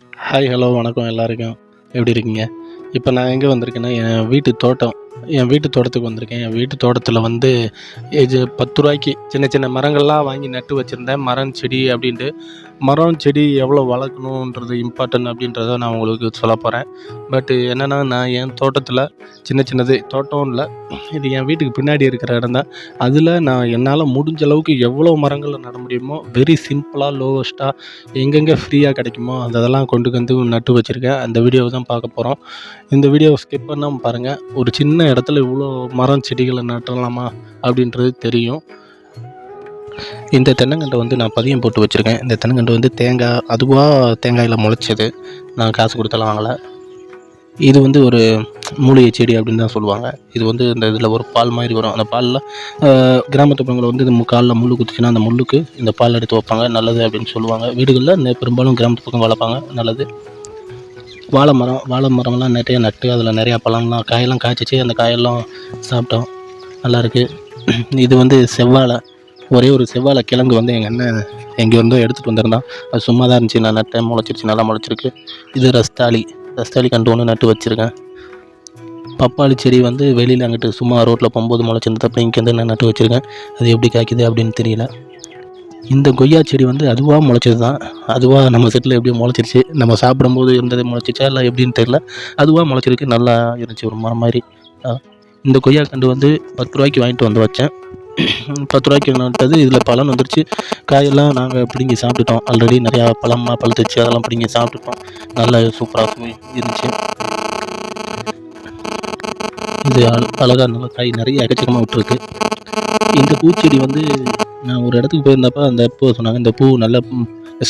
Hi hello வணக்கம் எல்லாருக்கும். எப்படி இருக்கீங்க? இப்போ நான் எங்கே வந்திருக்கேன்னா என் வீட்டு தோட்டம். என் வீட்டு தோட்டத்துக்கு வந்திருக்கேன். என் வீட்டு தோட்டத்தில் வந்து இது பத்து ரூபாய்க்கு சின்ன சின்ன மரங்கள்லாம் வாங்கி நட்டு வச்சுருந்தேன். மரம் செடி அப்படின்ட்டு. மரம் செடி எவ்வளோ வளர்க்கணுன்றது இம்பார்ட்டன்ட் அப்படின்றத நான் உங்களுக்கு சொல்ல போகிறேன் பட்டு என்னென்னா நான் என் தோட்டத்தில் சின்ன சின்னது தோட்டம் இல்லை இது என் வீட்டுக்கு பின்னாடி இருக்கிற இடம் தான். அதில் நான் என்னால் முடிஞ்ச அளவுக்கு எவ்வளோ மரங்களை நட முடியுமோ வெரி சிம்பிளாக லோவஸ்ட்டாக எங்கெங்கே ஃப்ரீயாக கிடைக்குமோ அந்த கொண்டு வந்து நட்டு வச்சுருக்கேன். அந்த வீடியோவை தான் பார்க்க போகிறோம் இந்த வீடியோவை ஸ்கிப் பண்ணாமல் பாருங்கள் ஒரு சின்ன இடத்துல இவ்வளோ மரம் செடிகளை நட்டலாமா அப்படின்றது தெரியும். இந்த தென்னங்கண்டை வந்து நான் பதியம் போட்டு வச்சுருக்கேன். இந்த தென்னங்கன்று வந்து தேங்காய் அதுவாக தேங்காயில் முளைச்சது. நான் காசு கொடுத்தலாம் வாங்கலை. இது வந்து ஒரு மூலிகை செடி அப்படின்னு தான் சொல்லுவாங்க. இது வந்து இந்த இதில் ஒரு பால் மாதிரி வரும். அந்த பாலில் கிராமத்து பக்கங்களில் வந்து இந்த காலில் முள் குத்துச்சுன்னா அந்த முள்ளுக்கு இந்த பால் எடுத்து வைப்பாங்க. நல்லது அப்படின்னு சொல்லுவாங்க. வீடுகளில் பெரும்பாலும் கிராமத்து பக்கம் வளர்ப்பாங்க. நல்லது. வாழை மரம் வாழை மரம்லாம் நிறையா நட்டு அதில் நிறையா பழம்லாம் காயெல்லாம் காய்ச்சிச்சு. அந்த காயெல்லாம் சாப்பிட்டோம். நல்லாயிருக்கு இது வந்து செவ்வாழை. ஒரே ஒரு செவ்வாழை கிழங்கு வந்து எங்கள் அண்ணன் எங்கே இருந்தோ எடுத்துகிட்டு வந்திருந்தான். அது சும்மா தான் இருந்துச்சு. நான் நட்டேன் முளைச்சிருச்சு. நல்லா முளைச்சிருக்கு. இது ரஸ்தாளி. ரஸ்தாளி கண்டு ஒன்று நட்டு வச்சுருக்கேன். பப்பாளி செடி வந்து வெளியில் அங்கிட்டு சும்மா ரோட்டில் போகும்போது முளைச்சிருந்தது. அப்போ இங்கே வந்து நான் நட்டு வச்சுருக்கேன். அது எப்படி காய்க்குது அப்படின்னு தெரியல. இந்த கொய்யா செடி வந்து அதுவாக முளைச்சது தான் அதுவாக நம்ம செட்டில் எப்படியோ முளைச்சிருச்சு. நம்ம சாப்பிடும்போது இருந்தது முளைச்சிச்சா இல்லை எப்படின்னு தெரியல. அதுவாக முளைச்சிருக்கு. நல்லா இருந்துச்சு. ஒரு மரம் மாதிரி. இந்த கொய்யா கண்டு வந்து பத்து ரூபாய்க்கு வாங்கிட்டு வந்து வச்சேன். பத்து ரூபாய்க்கு நட்டது இதில் பலன் வந்துருச்சு. காயெல்லாம் நாங்கள் பிடுங்கி சாப்பிட்டுட்டோம். ஆல்ரெடி நிறையா பழமாக பழுத்துச்சு அதெல்லாம் பிடுங்கி சாப்பிட்டுட்டோம். நல்லா சூப்பராக இருந்துச்சு. இது அழகாக நல்ல காய் நிறைய எக்கச்சக்கமாக விட்டுருக்கு. இந்த பூச்செடி வந்து நான் ஒரு இடத்துக்கு போயிருந்தப்ப அந்த பூ சொன்னாங்க இந்த பூ நல்ல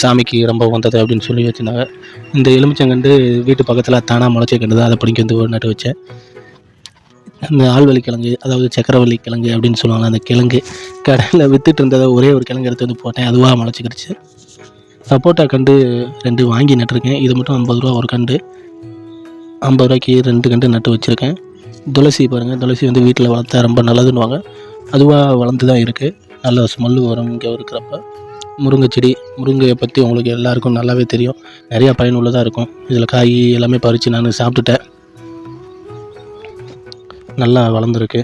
சாமிக்கு ரொம்ப வந்தது அப்படின்னு சொல்லி வச்சுருந்தாங்க. இந்த எலுமிச்சங்கண்டு வீட்டு பக்கத்தில் தானாக முளைச்ச கண்டு தான் அதை பிடிக்க வந்து ஒரு நட்டு வச்சேன். இந்த ஆழ்வள்ளி கிழங்கு அதாவது சக்கரவள்ளி கிழங்கு அப்படின்னு சொல்லுவாங்க அந்த கிழங்கு கடையில் வித்துட்டு இருந்ததை ஒரே ஒரு கிழங்கு எடுத்து வந்து போட்டேன். அதுவாக முளைச்சிக்கிடுச்சு. சப்போட்டா கண்டு ரெண்டு வாங்கி நட்டுருக்கேன். இது மட்டும் ஐம்பது ரூபா ஒரு கண்டு. ஐம்பது ரூபாய்க்கு ரெண்டு கண்டு நட்டு வச்சுருக்கேன். துளசி பாருங்கள் துளசி வந்து வீட்டில் வளர்த்தா ரொம்ப நல்லதுன்னுவாங்க. அதுவாக வளர்ந்து தான் இருக்குது நல்ல ஸ்மெல்லு வரும் இங்கே இருக்கிறப்ப. முருங்கை செடி முருங்கையை பற்றி உங்களுக்கு எல்லாருக்கும் நல்லாவே தெரியும். நிறையா பயனுள்ளதாக இருக்கும். இதில் காய் எல்லாமே பறித்து நான் சாப்பிட்டுட்டேன். நல்லா வளர்ந்துருக்கு.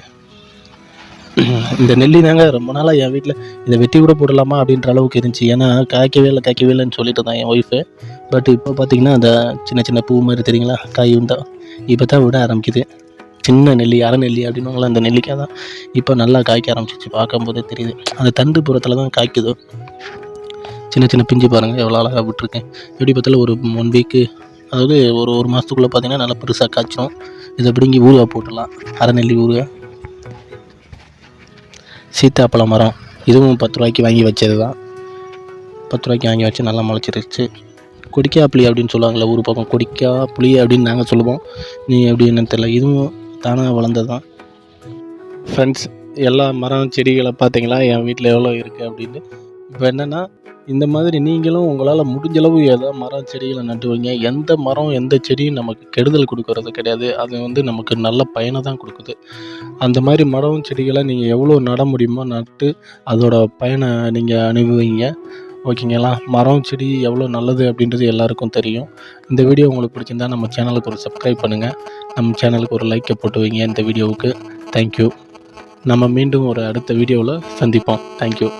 இந்த நெல்லி தாங்க ரொம்ப நாளாக என் வீட்டில் இதை வெட்டி கூட போடலாமா அப்படின்ற அளவுக்கு இருந்துச்சு. ஏன்னா காய்க்கவே இல்லை காய்க்கவே இல்லைன்னு சொல்லிட்டு தான் என் ஒய்ஃபு பட் இப்போ பார்த்தீங்கன்னா அந்த சின்ன சின்ன பூ மாதிரி தெரியுங்களா? காய் தான் இப்போ தான் விட ஆரம்பிக்குது. சின்ன நெல்லி அரை நெல்லி அப்படின்னுவாங்களா அந்த நெல்லிக்காய் தான். இப்போ நல்லா காய்க்க ஆரம்பிச்சிச்சு பார்க்கும்போதே தெரியுது. அந்த தண்டு புறத்தில் தான் காய்க்குது. சின்ன சின்ன பிஞ்சு பாருங்கள் எவ்வளோ அழகாக விட்டுருக்கேன். எப்படி பார்த்தாலும் ஒரு ஒன் வீக்கு அதாவது ஒரு ஒரு மாதத்துக்குள்ளே பார்த்தீங்கன்னா நல்லா பெருசாக காய்ச்சிரும். இதை பிடுங்கி ஊறுகாய் போட்டுடலாம். அரை ஊறுகாய். சீத்தாப்பழ மரம். இதுவும் பத்து ரூபாய்க்கு வாங்கி வச்சது தான் பத்து ரூபாய்க்கு வாங்கி வச்சு நல்லா முளைச்சிருச்சு. கொடிக்கா புளி அப்படின்னு சொல்லுவாங்கள்ல ஊர் பக்கம் கொடிக்கா புளி அப்படின்னு நாங்கள் சொல்லுவோம். நீ எப்படி என்னன்னு தெரியல. இதுவும் தானாக வளர்ந்தது தான் ஃப்ரெண்ட்ஸ் எல்லா மரம் செடிகளை பார்த்தீங்களா? என் வீட்டில் எவ்வளோ இருக்குது அப்படின்னு. இப்போ என்னென்னா இந்த மாதிரி நீங்களும் உங்களால் முடிஞ்சளவு ஏதோ மரம் செடிகளை நட்டு வைங்க. எந்த மரம் எந்த செடியும் நமக்கு கெடுதல் கொடுக்கறது கிடையாது. அது வந்து நமக்கு நல்ல பயனை தான் கொடுக்குது. அந்த மாதிரி மரம் செடிகளை நீங்கள் எவ்வளோ நட முடியுமோ நட்டு அதோட பயனை நீங்கள் அனுபவிங்க. ஓகேங்களா? மரம் செடி எவ்வளோ நல்லது அப்படின்றது எல்லாருக்கும் தெரியும். இந்த வீடியோ உங்களுக்கு பிடிச்சிருந்தா நம்ம சேனலுக்கு ஒரு சப்ஸ்கிரைப் பண்ணுங்கள் நம்ம சேனலுக்கு ஒரு லைக்கை போட்டு வைங்க இந்த வீடியோவுக்கு. தேங்க்யூ நம்ம மீண்டும் ஒரு அடுத்த வீடியோவில் சந்திப்போம். தேங்க்யூ